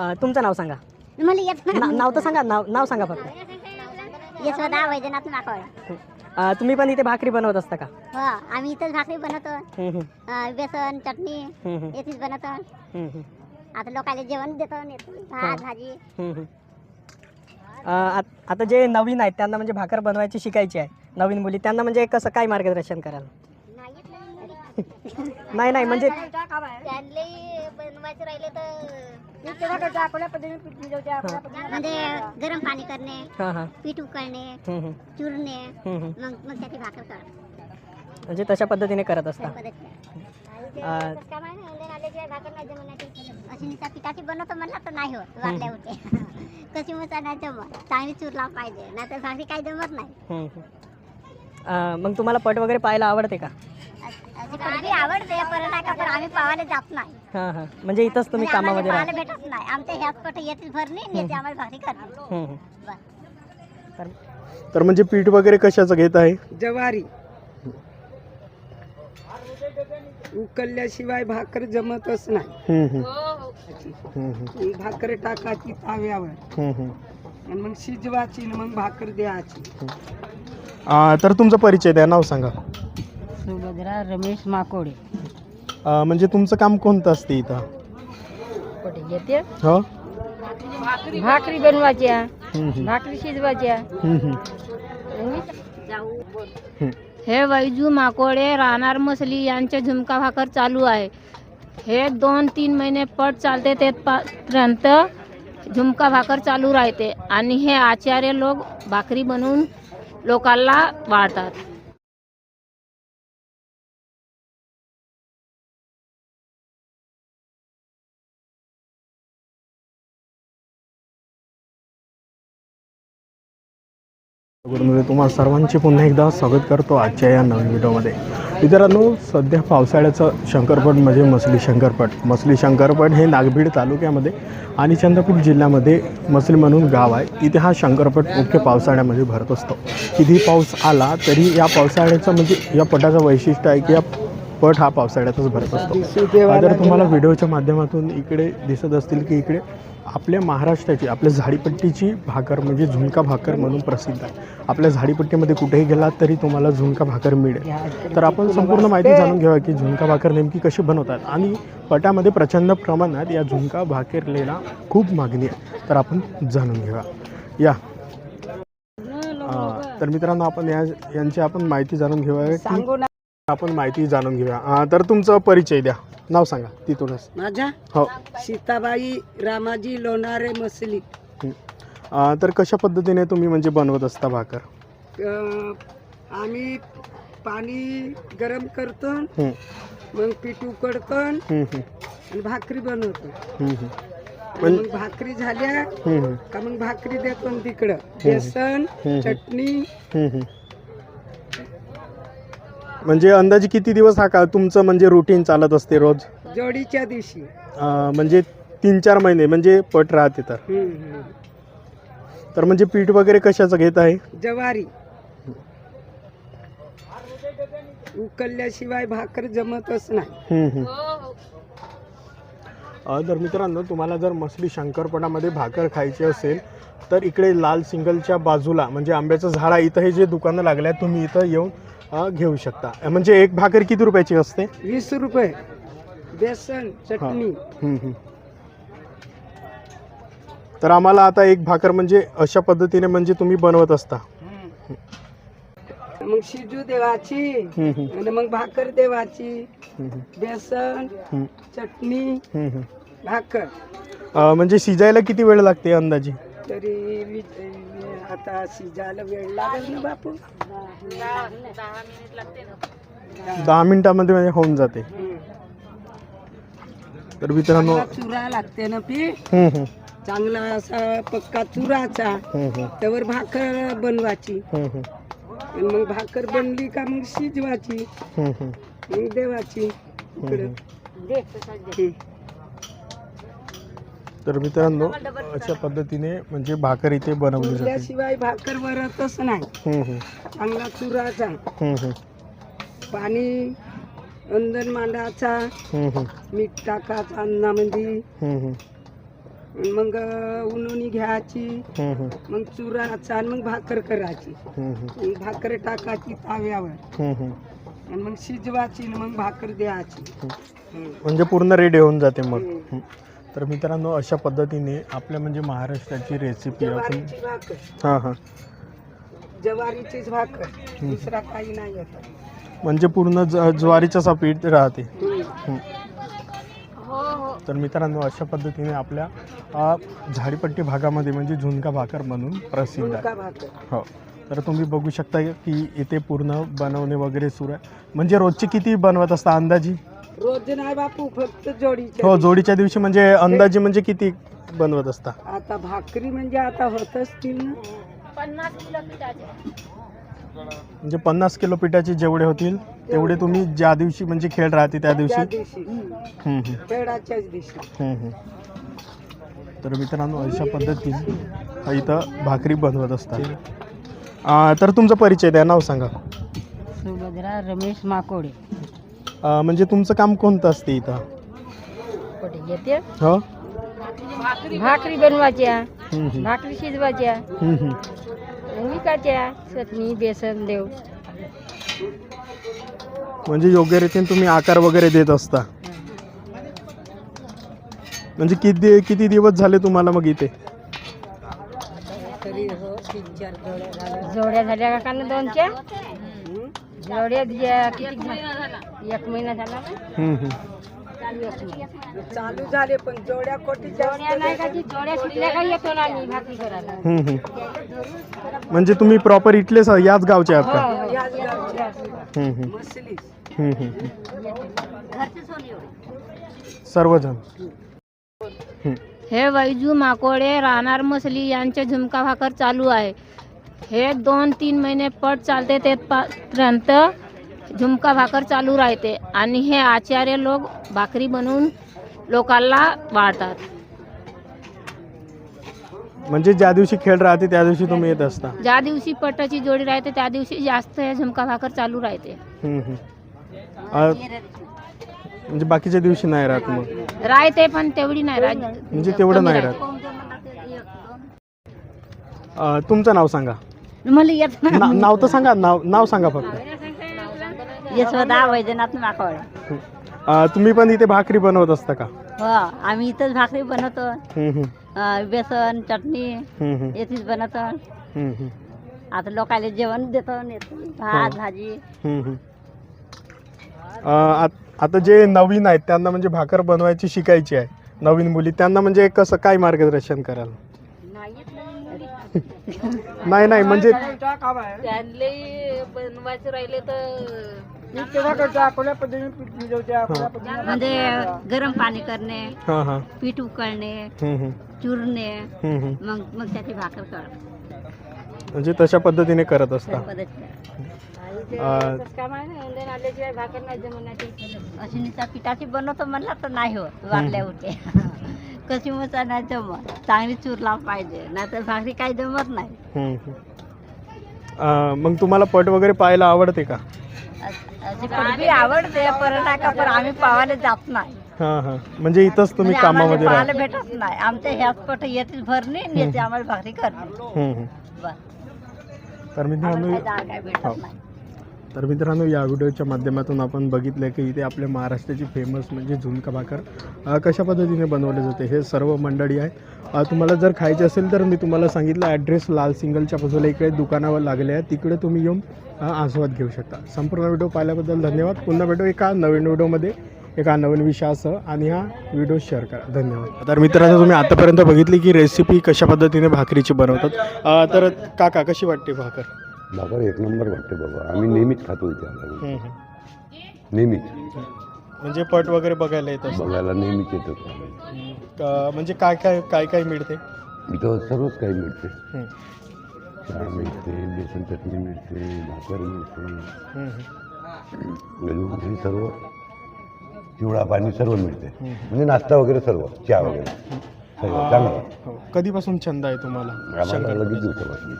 अ, तुमचं नाव सांगा. मला येत ना- नाव तर सांगा नाव नाव सांगा फक्त. यशोदा वैजनाथ माकड अ, तुम्ही पण इथे भाकरी बनवत असता का? हो आम्ही इथंच भाकरी बनवतो. हम्म, हम्म, अं, बेसन चटणी हम्म, हम्म, येथेच बनवतो. हम्म, हम्म, आता लोकांना जेवण देतो नेतो. भात भाजी. हम्म, हम्म. अ, आत- आता जे नवीन आहेत त्यांना म्हणजे भाकर बनवायची शिकायची आहे. नवीन मुली त्यांना म्हणजे कसं काय मार्गदर्शन कराल? नाही नाही म्हणजे त्यांले बनवायचे राहिले तर म्हणजे गरम पाणी करणे हां हां. पीठ उकळणे चुरणे. मग मग त्याची भाकर कर म्हणजे तशा पद्धतीने करत असता. अ, अशी पिठाची बनवतो म्हणलं तर नाही होत वाटल्या होते. कशी मुसा नाही जमत. चांगली चुरला पाहिजे नाहीतर भाकरी काही जमत नाही. मग तुम्हाला पट वगैरे पाहायला आवडते का? पडवी आवडते पण नाही का पण आम्ही पावायला जात नाही. हां हां. म्हणजे इथंच तुम्ही म्हणजे आम्हाला कामामध्ये राहा पाहायला भेटत नाही. आमच्या ह्याच पट येतील भरणी नेते आम्हाला भाकरी करणे हम्म, हम्म. बस तर तर म्हणजे पीठ वगैरे कशाचं घेत आहे? ज्वारी. उकळल्याशिवाय भाकर जमतच नाही. हम्म, हम्म. हम्म, हम्म. भाकर टाकायची ताव्यावर. हम्म, हम्म. आणि मग शिजवायची आणि मग भाकर द्यायची. आ, तर तुमचा परिचय द्या नाव सांगा. सुभद्रा रमेश माकोडे. म्हणजे तुमचं काम कोणतं असते इथं? कुठे येते हो? भाकरी बनवायच्या हम्म, हम्म. भाकरी शिजवायच्या. हम्म, हम्म. हम्म. हे वैजू माकोडे राहणार मसली यांचे झुमका भाकर चालू आहे. हे दोन तीन महिने पट चालते तेपर्यंत झुमका भाकर चालू राहते. आणि हे आचार्य लोक भाकरी बनवून लोकांना वाढतात. गुरुमध्ये तुम्हा सर्वांचे पुन्हा एकदा स्वागत करतो आजच्या या नवीन व्हिडिओमध्ये. मित्रांनो सध्या पावसाळ्याचं शंकरपट म्हणजे मसली शंकरपट. मसली शंकरपट हे नागभीड तालुक्यामध्ये आणि चंद्रपूर जिल्ह्यामध्ये मसली म्हणून गाव आहे. इथे हा शंकरपट मुख्य पावसाळ्यामध्ये भरत असतो. किती पाऊस आला तरी या पावसाळ्याचं म्हणजे या पटाचं वैशिष्ट्य आहे की या पट हा पावसाळ्यातच भरत असतो. तर तुम्हाला व्हिडिओच्या माध्यमातून इकडे दिसत असतील की इकडे आपल्या महाराष्ट्राची आपल्या झाडीपट्टीची भाकर म्हणजे झुणका भाकर म्हणून प्रसिद्ध आहे. आपल्या झाडीपट्टीमध्ये कुठेही गेलात तरी तुम्हाला झुणका भाकर मिळेल. तर आपण संपूर्ण माहिती जाणून घेऊया की झुणका भाकर नेमकी कशी बनवतात आणि पटामध्ये प्रचंड प्रमाणात या झुणका भाकरलेला खूप मागणी आहे. तर आपण जाणून घेऊया. या. तर मित्रांनो आपण या यांची आपण माहिती जाणून घेऊया की आपण माहिती जाणून घेऊया. तर तुमचं परिचय द्या. नाव सांगा तिथूनच. माझ्या? हो. सीताबाई रामाजी लोणारे मसली. अ, तर कशा पद्धतीने तुम्ही म्हणजे बनवत असता भाकर? अं, आम्ही पाणी गरम करतो हं, मग पीठ उकडतो हं, हं, आणि भाकरी बनवतो. हं, हं, आणि मग भाकरी झाल्या हं, हं, का मग भाकरी देतो तिकडं. बेसन. चटणी हं, हं. म्हणजे अंदाजे किती दिवस हा का तुमचं म्हणजे रुटीन चालत असते रोज? जोडीच्या दिवशी. अ, म्हणजे तीन चार महिने म्हणजे पट राहते तर. तर म्हणजे पीठ वगैरे कशाचं घेत आहे? ज्वारी. उकळल्याशिवाय भाकर जमतच नाही. अ, तर मित्रांनो तुम्हाला जर मसली शंकरपटामध्ये भाकर खायची असेल तर इकडे लाल सिंगलच्या बाजूला म्हणजे आंब्याचं झाड आहे इथं हे जे दुकानं लागले आहेत तुम्ही इथं येऊन घेऊ शकता. म्हणजे एक भाकर किती रुपयाची असते? वीस रुपये. बेसन चटणी. तर आम्हाला आता एक भाकर म्हणजे अशा पद्धतीने म्हणजे तुम्ही बनवत असता. मग शिजू देवाची आणि मग भाकर देवाची. बेसन चटणी. भाकर. अ, म्हणजे शिजायला किती वेळ लागते अंदाजे? तरी वि- आता शिजायला वेळ लागेल ना बापू? दहा मिनिटामध्ये म्हणजे होऊन जाते. तर मित्रांनो चांगला चुरा लागते ना हं, चांगला असा पक्का चुराचा. त्यावर भाकर बनवायची. आणि मग भाकर बनली का मग शिजवायची. मग देवाची. इकडं. तर मित्रांनो अशा पद्धतीने म्हणजे भाकर इथे बनवली जाते. उरल्याशिवाय भाकर वरतच नाही. चांगला चुराचा. पाणी अंदर मांडाचा मीठ टाकायचं अन्नामध्ये. हं, हं. मग उन्होनी घ्यायची. हम्म, हम्म, मग चुराचा आणि मग भाकर करायची. हम्म, हम्म, मग भाकर टाकायची ताव्यावर. हम्म, हम्म. आणि मग शिजवायची आणि मग भाकर द्यायची. हम्म. म्हणजे पूर्ण रेडी होऊन जाते मग. हम्म. तर मित्रांनो अशा पद्धतीने आपल्या म्हणजे महाराष्ट्राची रेसिपी आपण ज्वारीची भाकर. हां हां. ज्वारीचीच भाकर. दुसरा काही नाही होत म्हणजे पूर्ण ज ज्वारीचं असं पीठ राहते. हम्म. हम्म. तर मित्रांनो अशा पद्धतीने आपल्या अ, झाडीपट्टी भागामध्ये म्हणजे झुणका भाकर म्हणून प्रसिद्ध आहे. भाकर. हो. तर तुम्ही बघू शकता की इथे पूर्ण बनवणे वगैरे सुरू आहे. म्हणजे रोजची किती बनवत असता अंदाजी? रोज नाही बापू फक्त जोडीच्या हो जोडीच्या दिवशी म्हणजे अंदाजी म्हणजे किती बनवत असता? आता भाकरी म्हणजे आता होत असतील ना. पन्नास किलो पिठाचे. म्हणजे पन्नास किलो पिठाचे जेवढे होतील तेवढे तुम्ही ज्या दिवशी म्हणजे खेळ राहते त्या दिवशी? त्या दिवशी. खेळाच्याच. तर मित्रांनो अशा पद्धतीने इथं भाकरी बनवत असतात. तर तुमचा परिचय द्या नाव सांगा. सुभद्रा रमेश माकोडे. म्हणजे तुमचं काम कोणतं असते इथं? कुठे येते हो? भाकरी बनवायच्या हम्म, हम्म, भाकरी शिजवायच्या हम्म, हम्म. विकायच्या चटणी बेसन देव. म्हणजे योग्य रीतीने तुम्ही आकार वगैरे देत असता. म्हणजे किती किती दिवस झाले तुम्हाला मग इथे? जोड्या झाल्या का कान दोनच्या जोड्या दिल्या किती महिना एक महिना झाला ना? हम्म, हम्म. चालू एक महिना. चालू झाले पण जोड्या कोटी जोड्या नाही का ती जोड्या सुटल्या का येतो ना आम्ही भाकरी करायला हम्म, हम्म. म्हणजे तुम्ही प्रॉपर इथलेच आहात, याच गावचे आहात का हो, हो. याच गावच्या हम्म, हम्म. मसलीस हम्म, हम्म. घरचेच होणे एवढे सर्वजण. हे वैजू माकोडे राहणार मसली यांचे झुमका भाकर चालू आहे. हे दोन तीन महिने पट चालते तेपर्यंत झुमका भाकर चालू राहते आणि हे आचार्य लोक भाकरी बनवून लोकांना वाढतात. म्हणजे ज्या दिवशी खेळ राहते त्या दिवशी तुम्ही येत असता. ज्या दिवशी पटाची जोडी राहते त्या दिवशी जास्त हे झुमका भाकर चालू राहते. हम्म, हम्म. आ, म्हणजे बाकीच्या दिवशी नाही राहत मग? राहते पण तेवढी नाही राहत. म्हणजे तेवढं नाही राहत. तुमचं नाव सांगा. मला येत ना- नाव तर सांगा नाव नाव सांगा फक्त. वैजनाथ तुम्ही पण इथे भाकरी बनवत असता का? हो आम्ही इथंच भाकरी बनवतो. हम्म, हम्म. अं, बेसन चटणी हम्म, हम्म. येथेच बनवतो. हम्म, हम्म. आता लोकांना जेवण देतो. भात भाजी. हम्म, हम्म. आ, आत- जे नवीन आहेत त्यांना म्हणजे भाकर बनवायची शिकायची आहे. नवीन मुली त्यांना म्हणजे कसं काय मार्गदर्शन कराल? नाही नाही म्हणजे बनवायचं राहिले तर म्हणजे गरम पाणी करणे हां हां. पीठ उकळणे हम्म, हम्म. चुरणे हम्म, हम्म. मग मग त्याची भाकर कर म्हणजे तशा पद्धतीने करत असता. काम आहे ना अंधेर आल्याशिवाय भाकर नाही जमण्याची अशी नुसता पिठाची बनवतो म्हणला तर नाही होत वागल्या उठे. कशी मोचा नाही जमत. चांगली चुरला पाहिजे नाहीतर भाकरी काही जमत नाही. मग तुम्हाला पट वगैरे पाहायला आवडते का? अशी पडवी आवडते परत का पण आम्ही पावायला जात नाही. हां हां. म्हणजे इथंच तुम्ही म्हणजे आम्हाला कामामध्ये पाहायला राहा भेटत नाही. आमच्या ह्याच पट येते भरणे आणि येते आम्हाला भाकरी करणे. हम्म, हम्म. बस. तर आम्हाला जागा काय हो. भेटत नाही. तर मित्रांनो या व्हिडिओच्या माध्यमातून आपण बघितलं की इथे आपल्या महाराष्ट्राची फेमस म्हणजे झुणका भाकर कशा पद्धतीने बनवले जाते हे सर्व मंडळी आहे तुम्हाला जर खायचे असेल तर मी तुम्हाला सांगितलं ॲड्रेस लाल सिंगलच्या बाजूला इकडे दुकानावर लागले आहे तिकडे तुम्ही येऊन आस्वाद घेऊ शकता. संपूर्ण व्हिडिओ पाहिल्याबद्दल धन्यवाद. पुन्हा भेटू एका नवीन व्हिडिओमध्ये. एका नवीन विषयासह आणि हा व्हिडिओ शेअर करा. धन्यवाद. तर मित्रांनो तुम्ही आतापर्यंत बघितली की रेसिपी कशा पद्धतीने भाकरीची बनवतात. तर काका कशी वाटते भाकर? भाकर एक नंबर वाटते बाबा. आम्ही नेहमीच खातो इथे आल्यावर. हम्म, हम्म. नेहमीच. म्हणजे पट वगैरे बघायला येत असतं. बघायला नेहमीच येतो. का- म्हणजे काय काय काय काय मिळते? इथं सर्वच काही मिळते. हम्म, चहा मिळते बेसन चटणी मिळते भाकर मिळते. हम्म, हे सर्व चिवडा पाणी सर्व मिळते. म्हणजे नाश्ता वगैरे सर्व चहा वगैरे. सर्व चांगलं. हो. कधीपासून छंद आहे तुम्हाला? आम्हाला शंकर? लगेच दिवसापासून.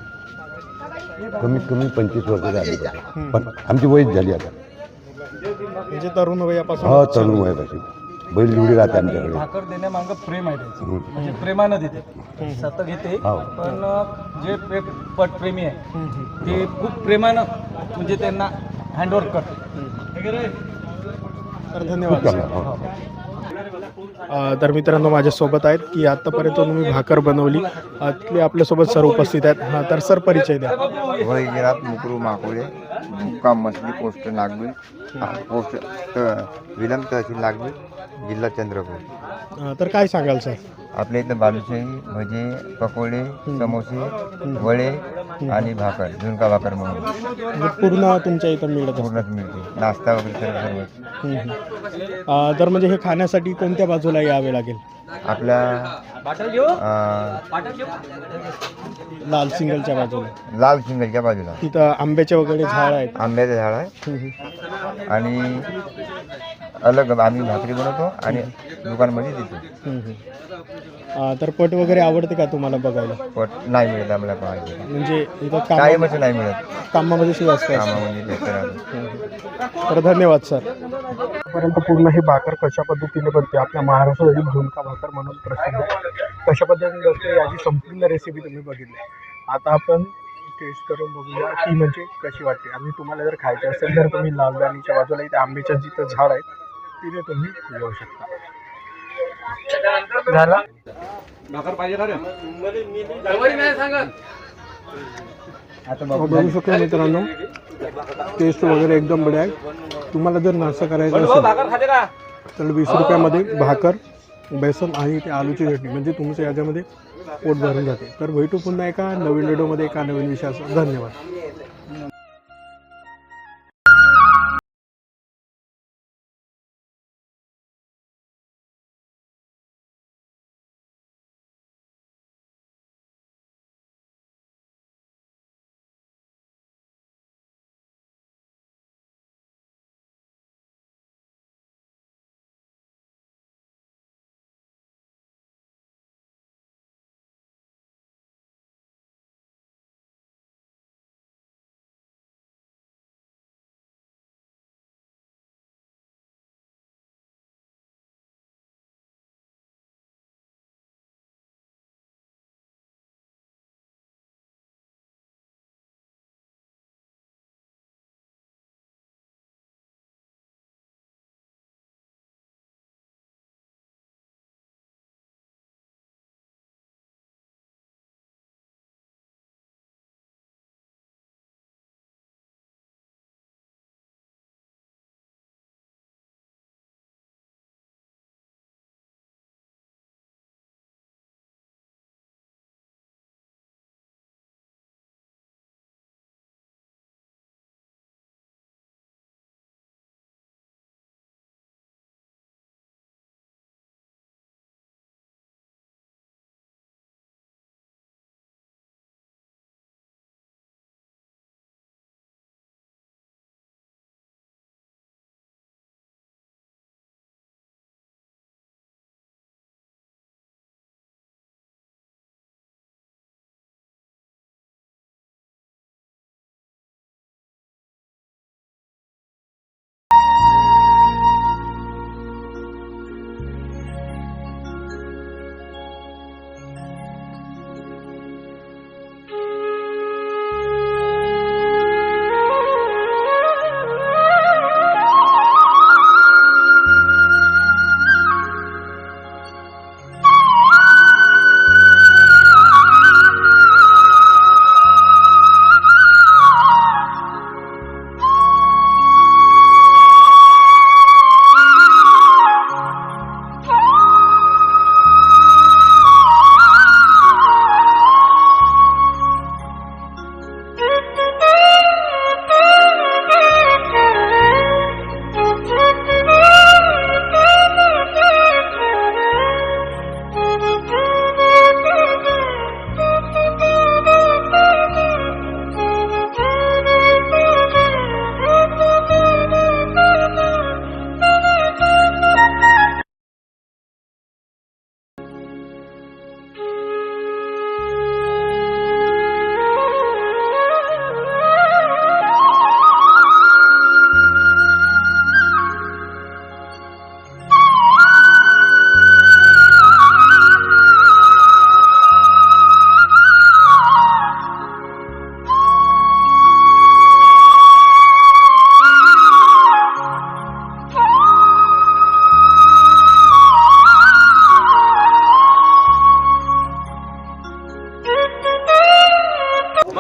कमीत कमी पंचवीस वर्ष झाली आता. पण आमची वयच झाली आता. म्हणजे तरुण वयापासून हो तरुण वयापासून. बैल जोडी राहते आमच्याकडे. भाकर देण्यामागं प्रेम आहे त्याचं. हम्म. म्हणजे प्रेमानं देते. सत घेते. हो. पण जे पे- पटप्रेमी आहे ते खूप प्रेमानं म्हणजे त्यांना हँडओव्हर करते तर धन्यवाद. खूप सर. चांगला हो. तर मित्रांनो माझ्यासोबत आहेत की आत्तापर्यंत तुम्ही भाकर बनवली. ते तिथले आपल्यासोबत सर उपस्थित आहेत. हां तर सर परिचय द्या. वैगिरात मुकरू माकुळे मुक्काम मसली पोस्ट नागबीड पोस्ट त- विलंब तहसील नागबीड जिल्हा चंद्रपूर. तर काय सांगाल सर? आपल्या इथं बालुशाही भजे पकोडे समोसे वडे आणि भाकर झुणका भाकर म्हणून. म्हणजे पूर्ण तुमच्या इथं मिळत असतं. पूर्णच मिळते. नाश्ता वगैरे सर्व. अ, तर म्हणजे हे खाण्यासाठी कोणत्या बाजूला यावे लागेल? आपल्या अं, लाल सिंगलच्या बाजूला. लाल सिंगलच्या बाजूला. तिथं आंब्याचे वगैरे झाड आहेत. आंब्याचं झाड आहे. आणि अलग आम्ही भाकरी बनवतो आणि दुकानमध्ये देतो. हम्म, हम्म. अ, तर पट वगैरे आवडते का तुम्हाला बघायला? पण नाही मिळत आम्हाला पाहिजे म्हणजे इथं काम नाही मिळत. कामामध्ये सुरू असतं. कामामध्ये व्यस्त राहतो तर धन्यवाद सर. पर्यंत पूर्ण ही भाकर कशा पद्धतीने बनते आपल्या महाराष्ट्रातील झुणका भाकर म्हणून प्रसिद्ध आहे. कशा पद्धतीने बनते याची संपूर्ण रेसिपी तुम्ही बघितली. आता आपण टेस्ट करून बघूया ती म्हणजे कशी वाटते. आणि तुम्हाला जर खायची असेल तर तुम्ही लालदानीच्या बाजूला इथे आंब्याच्या जिथं झाड आहे तिथे तुम्ही येऊ शकता. झाला? बघू. शकतो मित्रांनो. टेस्ट वगैरे एकदम बढिया आहे. तुम्हाला जर नाश्ता करायचा असेल तर वीस रुपयामध्ये भाकर बेसन आणि ते आलूची चटणी. म्हणजे तुमचं याच्यामध्ये पोट भरून जाते. तर भेटू पुन्हा एका नवीन व्हिडिओमध्ये एका नवीन विषयासह धन्यवाद.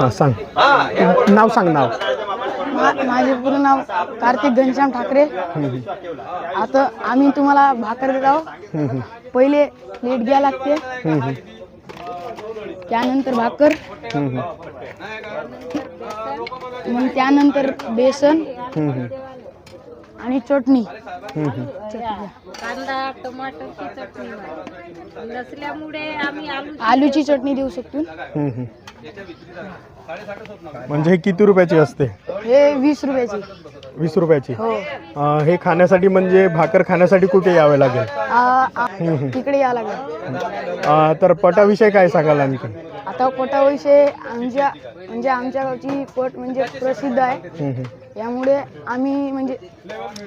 हां सांग. नाव सांग नाव. माझे पूर्ण नाव कार्तिक घनश्याम ठाकरे. आता आम्ही तुम्हाला भाकर देत आहोत हम्म, हम्म, पहिले प्लेट घ्या लागते. हम्म, हम्म, त्यानंतर भाकर. हम्म, मग त्यानंतर बेसन. हम्म, हम्म, आणि चटणी. कांदा टमाटरची चटणी नसल्यामुळे आम्ही आलू आलूची चटणी देऊ शकतो. हम्म, हम्म. म्हणजे हे किती रुपयाची असते? हे वीस रुपयाची. वीस रुपयाची? हो. अं, हे खाण्यासाठी म्हणजे भाकर खाण्यासाठी कुठे यावे लागेल? आ- आ- तिकडे या लागेल. अं, तर पटाविषयी काय सांगाल आणखी आता पोटाविषयी आमच्या म्हणजे आमच्या गावची पट म्हणजे प्रसिद्ध आहे हम्म, हम्म. यामुळे आम्ही म्हणजे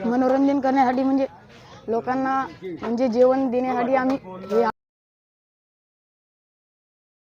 मनोरंजन करण्यासाठी म्हणजे लोकांना म्हणजे जेवण देण्यासाठी आम्ही हे